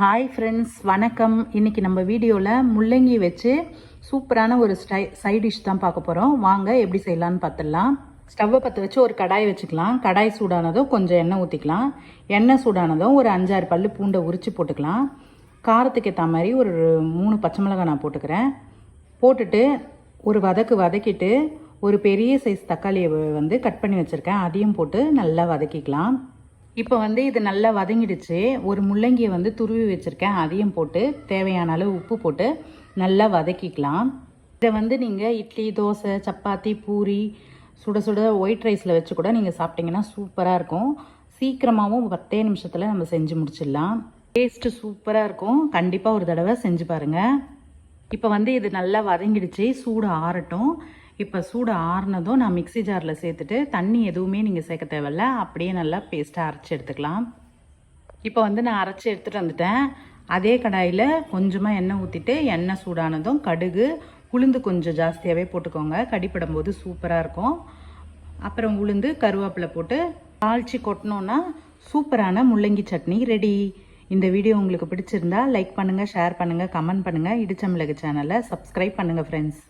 Hi friends வணக்கம். இன்றைக்கி நம்ம வீடியோவில் முள்ளங்கி வச்சு சூப்பரான ஒரு ஸ்டை சைட் டிஷ் தான் பார்க்க போகிறோம் வாங்க எப்படி செய்யலான்னு பார்த்துடலாம். ஸ்டவ்வை பற்ற வச்சு ஒரு கடாய் வச்சுக்கலாம். கடாய் சூடானதும் கொஞ்சம் எண்ணெய் ஊற்றிக்கலாம் எண்ணெய் சூடானதும் ஒரு அஞ்சாறு பல்லு பூண்டை உரித்து போட்டுக்கலாம். காரத்துக்கு ஏற்ற மாதிரி ஒரு மூணு பச்சை மிளகாய் நான் போட்டுக்கிறேன். போட்டுட்டு ஒரு வதக்கு வதக்கிட்டு ஒரு பெரிய சைஸ் தக்காளியை வந்து கட் பண்ணி வச்சுருக்கேன். அதையும் போட்டு நல்லா வதக்கிக்கலாம். இப்போ வந்து இது நல்லா வதங்கிடுச்சு. ஒரு முள்ளங்கியை வந்து துருவி வச்சுருக்கேன். அதையும் போட்டு தேவையான அளவு உப்பு போட்டு நல்லா வதக்கிக்கலாம். இதை வந்து நீங்கள் இட்லி தோசை சப்பாத்தி பூரி சுட சுட ஒயிட் ரைஸில் வச்சு கூட நீங்கள் சாப்பிட்டீங்கன்னா சூப்பராக இருக்கும். சீக்கிரமாகவும் பத்தே நிமிஷத்தில் நம்ம செஞ்சு முடிச்சிடலாம். டேஸ்ட்டு சூப்பராக இருக்கும். கண்டிப்பாக ஒரு தடவை செஞ்சு பாருங்கள் இப்போ வந்து இது நல்லா வதங்கிடுச்சு. சூடு ஆறட்டும். இப்போ சூடு ஆறுனதும் நான் மிக்ஸி ஜாரில் சேர்த்துட்டு தண்ணி எதுவுமே நீங்கள் சேர்க்க தேவையில்ல. அப்படியே நல்லா பேஸ்ட்டாக அரைச்சி எடுத்துக்கலாம். இப்போ வந்து நான் அரைச்சி எடுத்துகிட்டு வந்துட்டேன். அதே கடாயில் கொஞ்சமாக எண்ணெய் ஊற்றிட்டு எண்ணெய் சூடானதும் கடுகு உளுந்து கொஞ்சம் ஜாஸ்தியாகவே போட்டுக்கோங்க. கடிப்படும் போது சூப்பராக இருக்கும். அப்புறம் உளுந்து கருவேப்பிலை போட்டு தாளித்து கொட்டினோன்னா சூப்பரான முள்ளங்கி சட்னி ரெடி. இந்த வீடியோ உங்களுக்கு பிடிச்சிருந்தா லைக் பண்ணுங்கள் ஷேர் பண்ணுங்கள் கமெண்ட் பண்ணுங்கள் இடிச்சமிளகு சேனலை சப்ஸ்கிரைப் பண்ணுங்கள் ஃப்ரெண்ட்ஸ்